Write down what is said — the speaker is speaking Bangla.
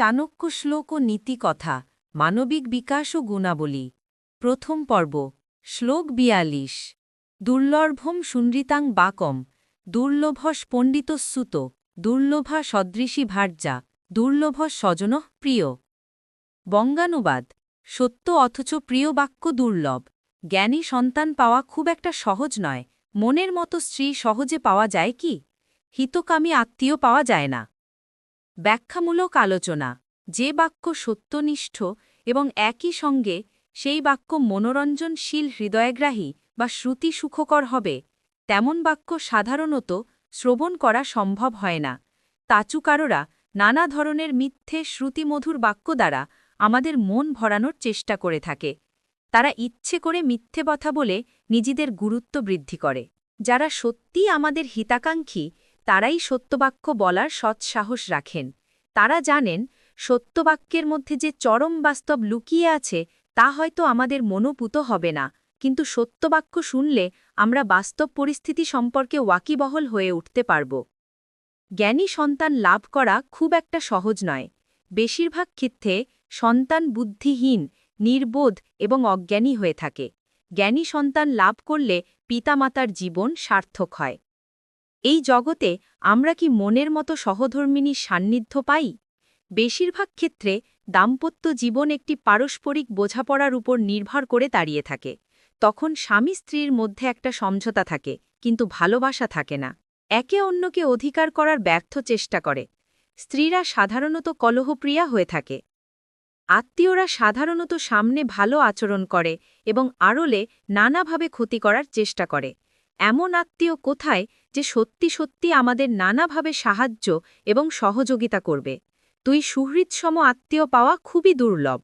চাণক্য শ্লোক ও নীতিকথা মানবিক বিকাশ ও গুণাবলী। প্রথম পর্ব, শ্লোক বিয়াল্লিশ। দুর্লভম সুনৃতাং বাকম, দুর্লভস পণ্ডিতস্যুত, দুর্লভা সদৃশী ভার্যা দুর্লভ স্বজন প্রিয়। বঙ্গানুবাদ, সত্য অথচ প্রিয় বাক্য দুর্লভ। জ্ঞানী সন্তান পাওয়া খুব একটা সহজ নয়। মনের মতো স্ত্রী সহজে পাওয়া যায় কি? হিতকামী আত্মীয় পাওয়া যায় না। ব্যাখ্যামূলক আলোচনা। যে বাক্য সত্যনিষ্ঠ এবং একই সঙ্গে সেই বাক্য মনোরঞ্জনশীল, হৃদয়গ্রাহী বা শ্রুতি সুখকর হবে, তেমন বাক্য সাধারণত শ্রবণ করা সম্ভব হয় না। তাচুকাররা নানা ধরনের মিথ্যে শ্রুতিমধুর বাক্য দ্বারা আমাদের মন ভরানোর চেষ্টা করে থাকে। তারা ইচ্ছে করে মিথ্যে কথা বলে নিজেদের গুরুত্ব বৃদ্ধি করে। যারা সত্যি আমাদের হিতাকাঙ্ক্ষী তারাই সত্যবাক্য বলার সৎসাহস রাখেন। তারা জানেন, সত্যবাক্যের মধ্যে যে চরম বাস্তব লুকিয়ে আছে, তা হয়তো আমাদের মনোপুত হবে না। কিন্তু সত্যবাক্য শুনলে আমরা বাস্তব পরিস্থিতি সম্পর্কে ওয়াকিবহল হয়ে উঠতে পারব। জ্ঞানী সন্তান লাভ করা খুব একটা সহজ নয়। বেশিরভাগ ক্ষেত্রে সন্তান বুদ্ধিহীন, নির্বোধ এবং অজ্ঞানী হয়ে থাকে। জ্ঞানী সন্তান লাভ করলে পিতামাতার জীবন সার্থক হয়। এই জগতে আমরা কি মনের মতো সহধর্মিনীর সান্নিধ্য পাই? বেশিরভাগ ক্ষেত্রে দাম্পত্য জীবন একটি পারস্পরিক বোঝাপড়ার উপর নির্ভর করে দাঁড়িয়ে থাকে। তখন স্বামী স্ত্রীর মধ্যে একটা সমঝোতা থাকে, কিন্তু ভালোবাসা থাকে না। একে অন্যকে অধিকার করার ব্যর্থ চেষ্টা করে। স্ত্রীরা সাধারণত কলহপ্রিয়া হয়ে থাকে। আত্মীয়রা সাধারণত সামনে ভালো আচরণ করে এবং আড়লে নানাভাবে ক্ষতি করার চেষ্টা করে। এমন আত্মীয় কোথায় যে সত্যি সত্যি আমাদের নানাভাবে সাহায্য এবং সহযোগিতা করবে। তুই সুহৃৎসম আত্মীয় পাওয়া খুবই দুর্লভ।